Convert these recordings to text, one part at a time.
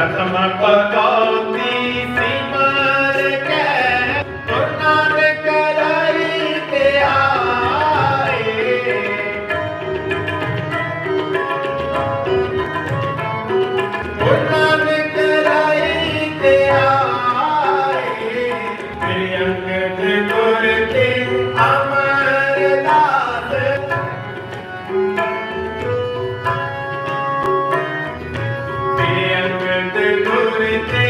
प्रथम पकौती सिमर के पुनर करई ते आए पुनर करई ते आए प्रियंग त्रिपुर ते Amen.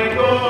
my God.